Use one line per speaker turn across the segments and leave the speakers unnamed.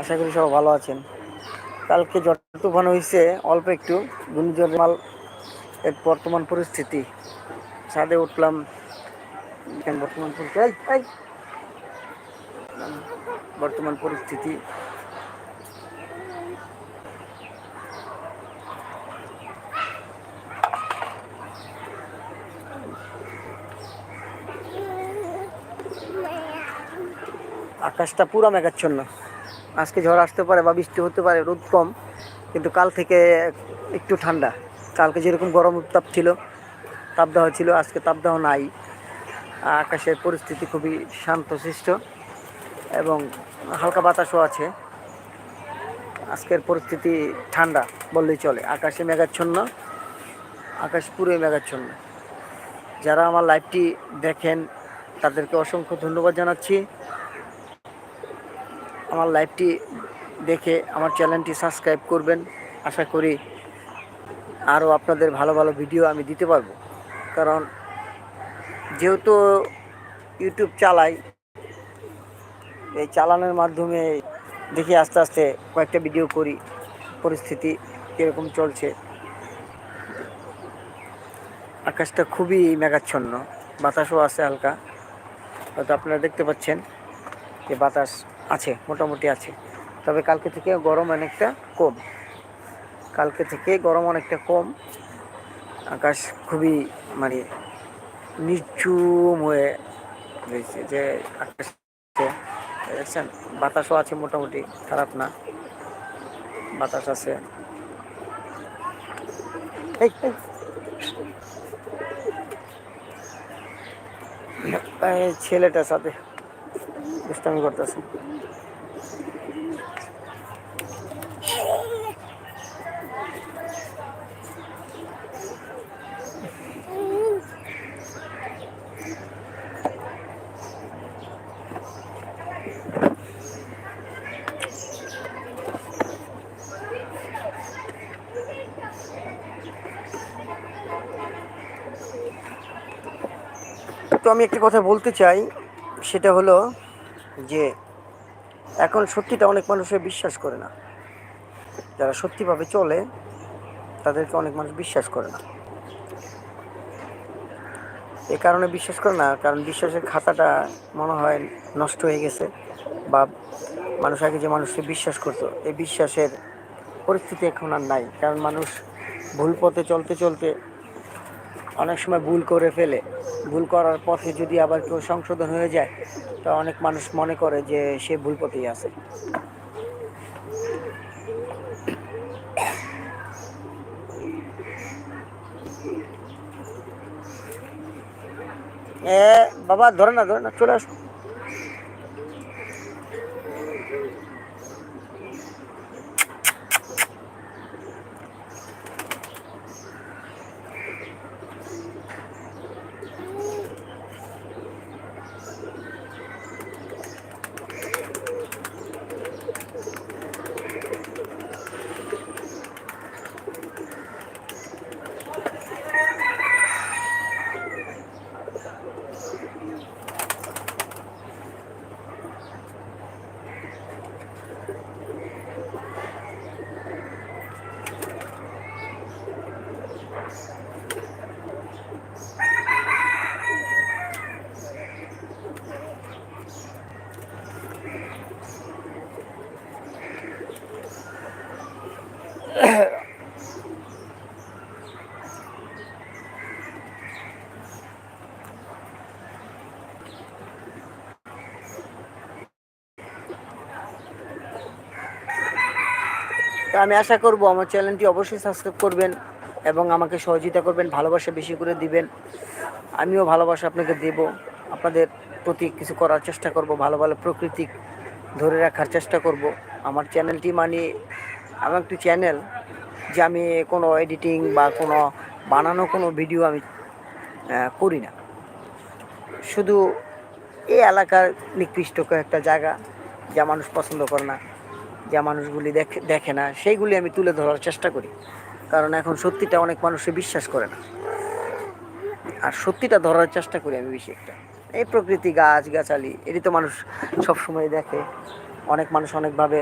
আশা করি সবাই ভালো আছেন। কালকে ঝড় তুফান হয়েছে অল্প একটু। ঘূর্ণিঝড় মাল এর বর্তমান পরিস্থিতি। ছাদে উঠলাম। বর্তমান পরিস্থিতি। বর্তমান পরিস্থিতি। আকাশটা পুরো মেঘাচ্ছন্ন। আজকে ঝড় আসতে পারে বা বৃষ্টি হতে পারে, রোদ কম, কিন্তু কাল থেকে একটু ঠান্ডা। কালকে যেরকম গরম উত্তাপ ছিল, তাপদাহ ছিল, আজকে তাপদাহ নাই। আকাশের পরিস্থিতি খুবই শান্তশিষ্ট এবং হালকা বাতাসও আছে। আজকের পরিস্থিতি ঠান্ডা বললেই চলে। আকাশে মেঘাচ্ছন্ন, আকাশ পুরোই মেঘাচ্ছন্ন। যারা আমার লাইভটি দেখেন, তাদেরকে অসংখ্য ধন্যবাদ জানাচ্ছি। আমার লাইভটি দেখে আমার চ্যানেলটি সাবস্ক্রাইব করবেন। আশা করি আরও আপনাদের ভালো ভালো ভিডিও আমি দিতে পারব। কারণ যেহেতু ইউটিউব চালাই, এই চালানোর মাধ্যমে দেখি আস্তে আস্তে কয়েকটা ভিডিও করি, পরিস্থিতি কীরকম চলছে। আকাশটা খুবই মেঘাচ্ছন্ন, বাতাসও আছে হালকা। হয়তো আপনারা দেখতে পাচ্ছেন যে বাতাস আছে, মোটামুটি আছে। তবে কালকে থেকে গরম অনেকটা কম। কালকে থেকে গরম অনেকটা কম। আকাশ খুবই মানে নিচুম হয়ে রয়েছে যে আকাশ দেখছেন? বাতাসও আছে মোটামুটি, খারাপ না। বাতাস আছে। ছেলেটার সাথে। দুষ্টামি করতেছে। তো আমি একটি কথা বলতে চাই সেটা হলো যে এখন সত্যিটা অনেক মানুষের বিশ্বাস করে না। যারা সত্যিভাবে চলে, তাদেরকে অনেক মানুষ বিশ্বাস করে না। এ কারণে বিশ্বাস করে না, কারণ বিশ্বাসের খাতাটা মনে হয় নষ্ট হয়ে গেছে বা মানুষ আগে যে মানুষকে বিশ্বাস করতো, এই বিশ্বাসের পরিস্থিতি এখন আর নাই। কারণ মানুষ ভুল পথে চলতে চলতে অনেক সময় ভুল করে ফেলে। ভুল করার পথে যদি আবার কেউ সংশোধন হয়ে যায়, তো অনেক মানুষ মনে করে যে সে ভুল পথেই আছে। এ, বাবা, ধরে না ধরে না, চলে আসো। তো আমি আশা করব আমার চ্যানেলটি অবশ্যই সাবস্ক্রাইব করবেন এবং আমাকে সহযোগিতা করবেন, ভালোবাসা বেশি করে দিবেন। আমিও ভালোবাসা আপনাকে দেব। আপনাদের প্রতি কিছু করার চেষ্টা করব, ভালো ভালো প্রকৃতি ধরে রাখার চেষ্টা করব। আমার চ্যানেলটি মানে আমার একটি চ্যানেল যে আমি কোনো এডিটিং বা কোনো বানানো কোনো ভিডিও আমি করি না। শুধু এই এলাকার নিকৃষ্ট একটা জায়গা যা মানুষ পছন্দ করে না, যা মানুষগুলি দেখে দেখে না, সেইগুলি আমি তুলে ধরার চেষ্টা করি। কারণ এখন সত্যিটা অনেক মানুষে বিশ্বাস করে না। আর সত্যিটা ধরার চেষ্টা করি আমি বেশি একটা। এই প্রকৃতি গাছ গাছালি এটি তো মানুষ সবসময় দেখে। অনেক মানুষ অনেকভাবে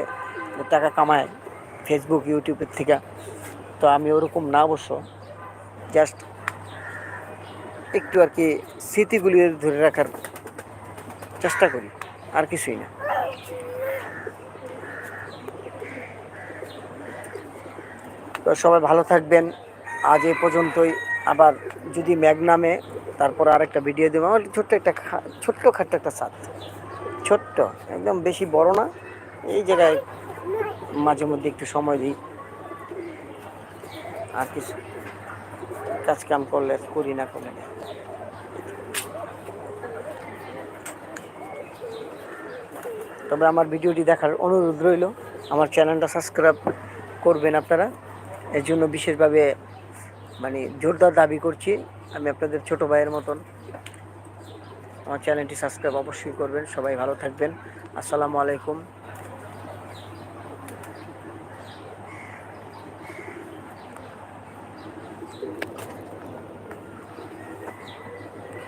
টাকা কামায়। ফেসবুক ইউটিউবের থেকে। তো আমি ওরকম না অবশ্য। জাস্ট একটু আর কি স্মৃতিগুলি ধরে রাখার চেষ্টা করি। আর কিছুই না। তো সবাই ভালো থাকবেন। আজ এ পর্যন্তই। আবার যদি ম্যাগ নামে, তারপর আরেকটা ভিডিও দেবো। আমার ছোট্ট একটা ছোট্ট খাট্ট একটা ছাদ। ছোট্ট, একদম বেশি বড় না। এই জায়গায় মাঝে মধ্যে একটু সময় দিই। আর কিছু কাজ কাম করলে করি না করলে না। তবে আমার ভিডিওটি দেখার অনুরোধ রইল, আমার চ্যানেলটা সাবস্ক্রাইব করবেন আপনারা। এর জন্য বিশেষভাবে মানে জোরদার দাবি করছি, আমি আপনাদের ছোট ভাইয়ের মতন। আমার চ্যানেলটি সাবস্ক্রাইব অবশ্যই করবেন, সবাই ভালো থাকবেন। আসসালামু আলাইকুম।